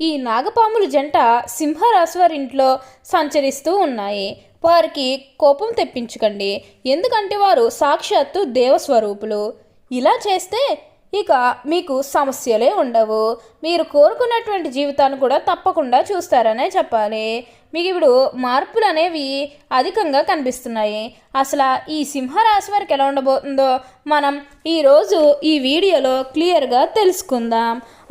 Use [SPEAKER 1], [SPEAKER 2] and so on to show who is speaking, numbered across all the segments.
[SPEAKER 1] ఈ నాగపాముల జంట సింహరాశి వారి ఇంట్లో సంచరిస్తూ ఉన్నాయి. వారికి కోపం తెప్పించకండి. ఎందుకంటే వారు సాక్షాత్తు దేవస్వరూపులు. ఇలా చేస్తే ఇక మీకు సమస్యలే ఉండవు. మీరు కోరుకున్నటువంటి జీవితాన్ని కూడా తప్పకుండా చూస్తారనే చెప్పాలి. మీకు ఇప్పుడు మార్పులు అనేవి అధికంగా కనిపిస్తున్నాయి. అసలు ఈ సింహరాశి వారికి ఎలా ఉండబోతుందో మనం ఈరోజు ఈ వీడియోలో క్లియర్గా తెలుసుకుందాం.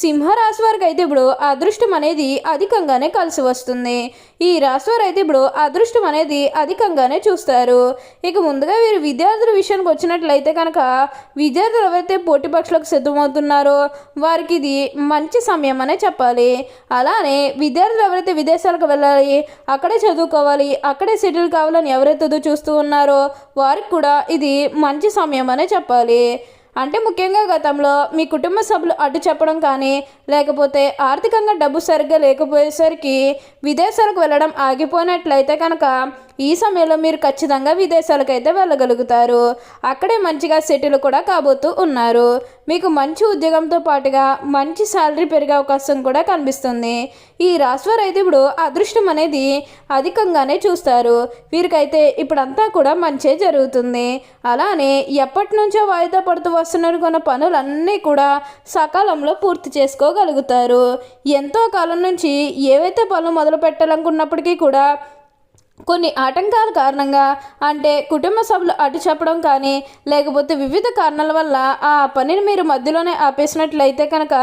[SPEAKER 1] సింహరాశి వారికి అయితే ఇప్పుడు అదృష్టం అనేది అధికంగానే కలిసి వస్తుంది. ఈ రాశి వారు అయితే ఇప్పుడు అదృష్టం అనేది అధికంగానే చూస్తారు. ఇక ముందుగా వీరు విద్యార్థుల విషయానికి వచ్చినట్లయితే కనుక విద్యార్థులు ఎవరైతే పోటీ పక్షులకు సిద్ధమవుతున్నారో వారికి ఇది మంచి సమయం అనే చెప్పాలి. అలానే విద్యార్థులు ఎవరైతే విదేశాలకు వెళ్ళాలి అక్కడే చదువుకోవాలి అక్కడే సెటిల్ కావాలని ఎవరైతే చూస్తూ ఉన్నారో వారికి కూడా ఇది మంచి సమయం అనే చెప్పాలి. అంటే ముఖ్యంగా గతంలో మీ కుటుంబ సభ్యులు అడ్డు చెప్పడం కానీ లేకపోతే ఆర్థికంగా డబ్బు సరిగ్గా లేకపోయేసరికి విదేశాలకు వెళ్ళడం ఆగిపోయినట్లయితే కనుక ఈ సమయంలో మీరు ఖచ్చితంగా విదేశాలకు అయితే వెళ్ళగలుగుతారు. అక్కడే మంచిగా సెటిల్ కూడా కాబోతూ ఉన్నారు. మీకు మంచి ఉద్యోగంతో పాటుగా మంచి శాలరీ పెరిగే అవకాశం కూడా కనిపిస్తుంది. ఈ రాశివారు అయితే ఇప్పుడు అదృష్టం అనేది అధికంగానే చూస్తారు. వీరికైతే ఇప్పుడంతా కూడా మంచే జరుగుతుంది. అలానే ఎప్పటి నుంచో వాయిదా పడుతూ వస్తున్నారు కొన్న పనులన్నీ కూడా సకాలంలో పూర్తి చేసుకోగలుగుతారు. ఎంతో కాలం నుంచి ఏవైతే పనులు మొదలు పెట్టాలనుకున్నప్పటికీ కూడా కొన్ని ఆటంకాల కారణంగా అంటే కుటుంబ సభ్యులు అటు చెప్పడం కానీ లేకపోతే వివిధ కారణాల వల్ల ఆ పనిని మీరు మధ్యలోనే ఆపేసినట్లయితే కనుక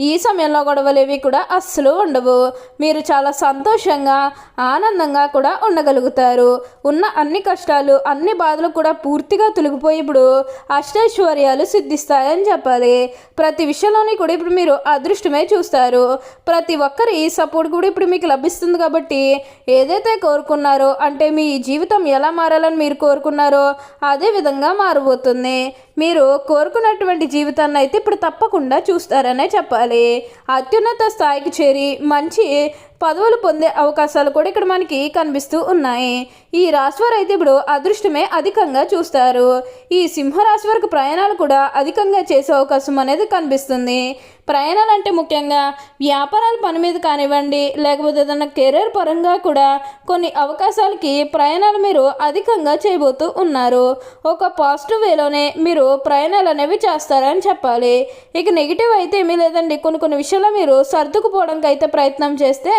[SPEAKER 1] ఈ సమయంలో గొడవలు ఏవి కూడా అస్సలు ఉండవు. మీరు చాలా సంతోషంగా ఆనందంగా కూడా ఉండగలుగుతారు. ఉన్న అన్ని కష్టాలు అన్ని బాధలు కూడా పూర్తిగా తొలగిపోయి ఇప్పుడు అష్టైశ్వర్యాలు సిద్ధిస్తాయని చెప్పాలి. ప్రతి విషయంలోని కూడా ఇప్పుడు మీరు అదృష్టమే చూస్తారు. ప్రతి ఒక్కరి సపోర్ట్ కూడా ఇప్పుడు మీకు లభిస్తుంది కాబట్టి ఏదైతే కోరుకున్నారో అంటే మీ జీవితం ఎలా మారాలని మీరు కోరుకున్నారో అదే విధంగా మారబోతుంది. మీరు కోరుకున్నటువంటి జీవితాన్ని అయితే ఇప్పుడు తప్పకుండా చూస్తారనే చెప్పాలి. అత్యున్నత స్థాయికి చేరి మంచి పదవులు పొందే అవకాశాలు కూడా ఇక్కడ మనకి కనిపిస్తూ ఉన్నాయి. ఈ రాశివారు అయితే ఇప్పుడు అదృష్టమే అధికంగా చూస్తారు. ఈ సింహరాశి వారికి ప్రయాణాలు కూడా అధికంగా చేసే అవకాశం అనేది కనిపిస్తుంది. ప్రయాణాలు అంటే ముఖ్యంగా వ్యాపారాల పని మీద కానివ్వండి లేకపోతే ఏదైనా కెరీర్ పరంగా కూడా కొన్ని అవకాశాలకి ప్రయాణాలు మీరు అధికంగా చేయబోతూ ఉన్నారు. ఒక పాజిటివ్ వేలోనే మీరు ప్రయాణాలు అనేవి చేస్తారని చెప్పాలి. ఇక నెగిటివ్ అయితే ఏమీ లేదండి. కొన్ని కొన్ని విషయాల్లో మీరు సర్దుకుపోవడానికి అయితే ప్రయత్నం చేస్తే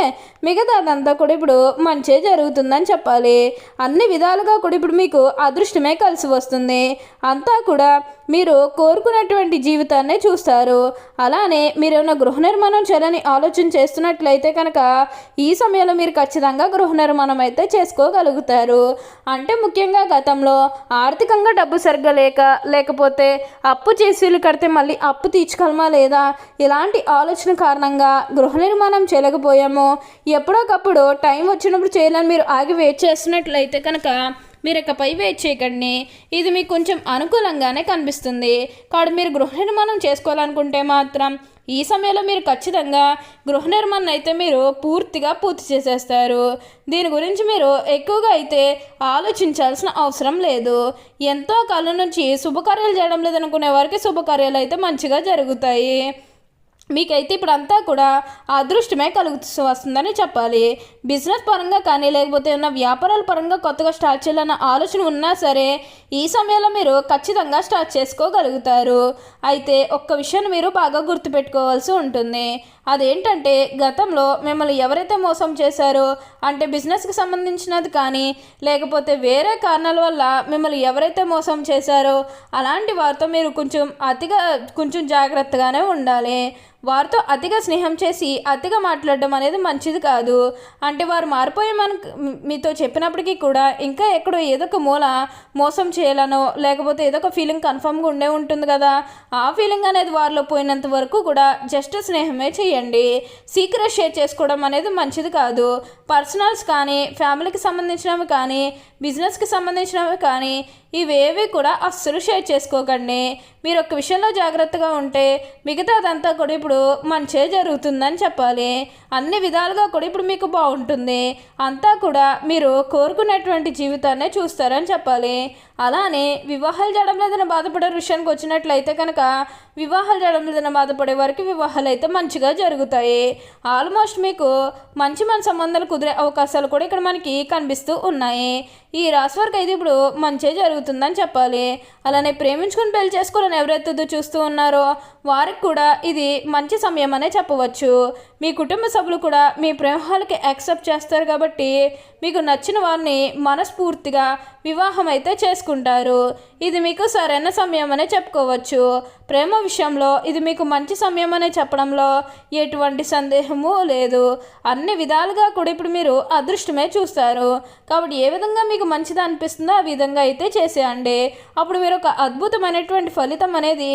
[SPEAKER 1] మిగతా అదంతా కూడా ఇప్పుడు మంచే జరుగుతుందని చెప్పాలి. అన్ని విధాలుగా కూడా ఇప్పుడు మీకు అదృష్టమే కలిసి వస్తుంది. అంతా కూడా మీరు కోరుకున్నటువంటి జీవితాన్ని చూస్తారు. అలానే మీరు ఏమైనా గృహ నిర్మాణం చేయాలని ఆలోచన చేస్తున్నట్లయితే కనుక ఈ సమయంలో మీరు ఖచ్చితంగా గృహ నిర్మాణం అయితే చేసుకోగలుగుతారు. అంటే ముఖ్యంగా గతంలో ఆర్థికంగా డబ్బు సరిగ్గా లేక లేకపోతే అప్పు చేసి కడితే మళ్ళీ అప్పు తీర్చుకోగలమా లేదా? ఇలాంటి ఆలోచన కారణంగా గృహ నిర్మాణం చేయలేకపోయామో. ఎప్పుడోకప్పుడు టైం వచ్చినప్పుడు చేయాలని మీరు ఆగి వెయిట్ చేస్తున్నట్లయితే కనుక మీరు ఇకపై వెయిట్ చేయకండి. ఇది మీకు కొంచెం అనుకూలంగానే కనిపిస్తుంది. కాబట్టి మీరు గృహ నిర్మాణం చేసుకోవాలనుకుంటే మాత్రం ఈ సమయంలో మీరు ఖచ్చితంగా గృహ నిర్మాణం అయితే మీరు పూర్తిగా పూర్తి చేసేస్తారు. దీని గురించి మీరు ఎక్కువగా అయితే ఆలోచించాల్సిన అవసరం లేదు. ఎంతో కాలం నుంచి శుభకార్యాలు చేయడం లేదనుకునే వారికి శుభకార్యాలు అయితే మంచిగా జరుగుతాయి. మీకైతే ఇప్పుడు అంతా కూడా అదృష్టమే కలుగుతూ వస్తుందని చెప్పాలి. బిజినెస్ పరంగా కానీ లేకపోతే ఉన్న వ్యాపారాల పరంగా కొత్తగా స్టార్ట్ చేయాలన్న ఆలోచన ఉన్నా సరే ఈ సమయంలో మీరు ఖచ్చితంగా స్టార్ట్ చేసుకోగలుగుతారు. అయితే ఒక్క విషయాన్ని మీరు బాగా గుర్తుపెట్టుకోవాల్సి ఉంటుంది. అదేంటంటే గతంలో మిమ్మల్ని ఎవరైతే మోసం చేశారో అంటే బిజినెస్కి సంబంధించినది కానీ లేకపోతే వేరే కారణాల వల్ల మిమ్మల్ని ఎవరైతే మోసం చేశారో అలాంటి వారితో మీరు కొంచెం అతిగా కొంచెం జాగ్రత్తగానే ఉండాలి. వారితో అతిగా స్నేహం చేసి అతిగా మాట్లాడడం అనేది మంచిది కాదు. అంటే వారు మారిపోయామని మీతో చెప్పినప్పటికీ కూడా ఇంకా ఎక్కడో ఏదో ఒక మూల మోసం చేయాలనో లేకపోతే ఏదో ఒక ఫీలింగ్ కన్ఫామ్గా ఉండే ఉంటుంది కదా ఆ ఫీలింగ్ అనేది వారిలో పోయినంత వరకు కూడా జస్ట్ స్నేహమే చేయాలి చేయండి. సీక్రెట్ షేర్ చేసుకోవడం అనేది మంచిది కాదు. పర్సనల్స్ కానీ ఫ్యామిలీకి సంబంధించినవి కానీ బిజినెస్కి సంబంధించినవి కానీ ఇవేవి కూడా అస్సలు షేర్ చేసుకోకండి. మీరు ఒక విషయంలో జాగ్రత్తగా ఉంటే మిగతాదంతా కూడా ఇప్పుడు మంచే జరుగుతుందని చెప్పాలి. అన్ని విధాలుగా కూడా ఇప్పుడు మీకు బాగుంటుంది. అంతా కూడా మీరు కోరుకున్నటువంటి జీవితాన్నే చూస్తారని చెప్పాలి. అలానే వివాహాలు జడం లేదని బాధపడే విషయానికి వచ్చినట్లయితే కనుక వివాహాలు జడం లేదని బాధపడే వారికి వివాహాలు అయితే మంచిగా జరుగుతాయి. ఆల్మోస్ట్ మీకు మంచి మంచి సంబంధాలు కుదిరే అవకాశాలు కూడా ఇక్కడ మనకి కనిపిస్తూ ఉన్నాయి. ఈ రాశి వారికి అయితే ఇప్పుడు మంచి జరుగుతుందని చెప్పాలి. అలానే ప్రేమించుకుని పెళ్ళి చేసుకోవాలని ఎవరైతే చూస్తూ ఉన్నారో వారికి కూడా ఇది మంచి సమయం అనే చెప్పవచ్చు. మీ కుటుంబ సభ్యులు కూడా మీ ప్రేమాలకి యాక్సెప్ట్ చేస్తారు కాబట్టి మీకు నచ్చిన వారిని మనస్ఫూర్తిగా వివాహం అయితే చేసుకుంటారు. ఇది మీకు సరైన సమయం అనే చెప్పుకోవచ్చు. ప్రేమ విషయంలో ఇది మీకు మంచి సమయం అనే చెప్పడంలో ఎటువంటి సందేహము లేదు. అన్ని విధాలుగా కూడా ఇప్పుడు మీరు అదృష్టమే చూస్తారు. కాబట్టి ఏ విధంగా మీకు మంచిది అనిపిస్తుందో ఆ విధంగా అయితే చేసేయండి. అప్పుడు మీరు ఒక అద్భుతమైనటువంటి ఫలితం అనేది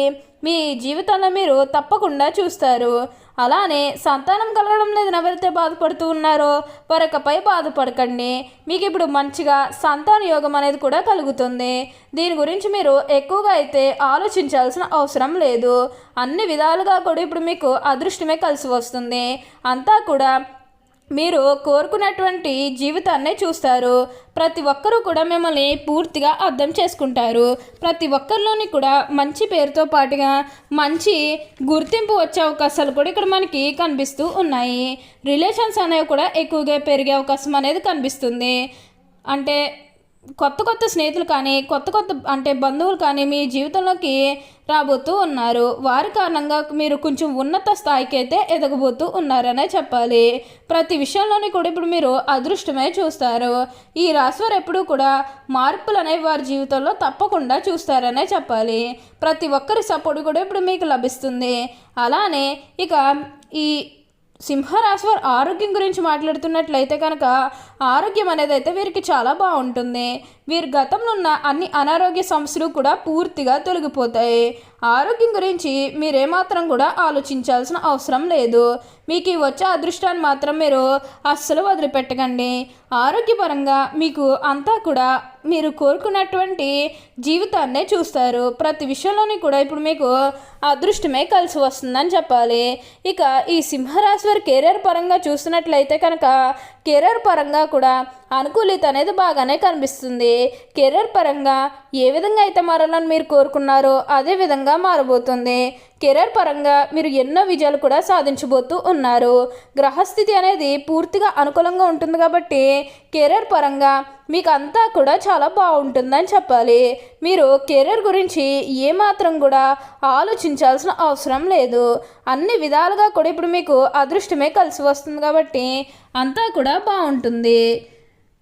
[SPEAKER 1] మీ జీవితంలో మీరు తప్పకుండా చూస్తారు. అలానే సంతానం కలగడం లేదని ఎవరైతే బాధపడుతూ ఉన్నారో వారికపై బాధపడకండి. మీకు ఇప్పుడు మంచిగా సంతాన యోగం అనేది కూడా కలుగుతుంది. దీని గురించి మీరు ఎక్కువగా అయితే ఆలోచించాల్సిన అవసరం లేదు. అన్ని విధాలుగా కూడా ఇప్పుడు మీకు అదృష్టమే కలిసి వస్తుంది. అంతా కూడా మీరు కోరుకున్నటువంటి జీవితాన్నే చూస్తారు. ప్రతి ఒక్కరూ కూడా మిమ్మల్ని పూర్తిగా అర్థం చేసుకుంటారు. ప్రతి ఒక్కరిలోని కూడా మంచి పేరుతో పాటుగా మంచి గుర్తింపు వచ్చే అవకాశాలు కూడా ఇక్కడ మనకి కనిపిస్తూ ఉన్నాయి. రిలేషన్స్ అనేవి కూడా ఎక్కువగా పెరిగే అవకాశం అనేది కనిపిస్తుంది. అంటే కొత్త కొత్త స్నేహితులు కానీ కొత్త కొత్త అంటే బంధువులు కానీ మీ జీవితంలోకి రాబోతూ ఉన్నారు. వారి కారణంగా మీరు కొంచెం ఉన్నత స్థాయికి అయితే ఎదగబోతూ ఉన్నారనే చెప్పాలి. ప్రతి విషయంలోని కూడా ఇప్పుడు మీరు అదృష్టమే చూస్తారు. ఈ రాశివారు ఎప్పుడూ కూడా మార్పులు అనేవి వారి జీవితంలో తప్పకుండా చూస్తారనే చెప్పాలి. ప్రతి ఒక్కరి సపోర్ట్ కూడా ఇప్పుడు మీకు లభిస్తుంది. అలానే ఇక ఈ సింహరాశి వారి ఆరోగ్యం గురించి మాట్లాడుతున్నట్లయితే కనుక ఆరోగ్యం అనేది అయితే వీరికి చాలా బాగుంటుంది. వీరి గతంలో ఉన్న అన్ని అనారోగ్య సమస్యలు కూడా పూర్తిగా తొలగిపోతాయి. ఆరోగ్యం గురించి మీరేమాత్రం కూడా ఆలోచించాల్సిన అవసరం లేదు. మీకు ఈ వచ్చే అదృష్టాన్ని మాత్రం మీరు అస్సలు వదిలిపెట్టకండి. ఆరోగ్యపరంగా మీకు అంతా కూడా మీరు కోరుకున్నటువంటి జీవితాన్నే చూస్తారు. ప్రతి విషయంలోని కూడా ఇప్పుడు మీకు అదృష్టమే కలిసి వస్తుందని చెప్పాలి. ఇక ఈ సింహరాశి వారి కెరీర్ పరంగా చూస్తున్నట్లయితే కనుక కెరీర్ పరంగా కూడా అనుకూలిత అనేది బాగానే కనిపిస్తుంది. కెరీర్ పరంగా ఏ విధంగా అయితే మారాలని మీరు కోరుకున్నారో అదే విధంగా మారబోతుంది. కెరీర్ పరంగా మీరు ఎన్నో విజయాలు కూడా సాధించబోతూ ఉన్నారు. గ్రహస్థితి అనేది పూర్తిగా అనుకూలంగా ఉంటుంది కాబట్టి కెరీర్ పరంగా మీకు అంతా కూడా చాలా బాగుంటుందని చెప్పాలి. మీరు కెరీర్ గురించి ఏమాత్రం కూడా ఆలోచించాల్సిన అవసరం లేదు. అన్ని విధాలుగా కూడా ఇప్పుడు మీకు అదృష్టమే కలిసి వస్తుంది కాబట్టి అంతా కూడా బాగుంటుంది.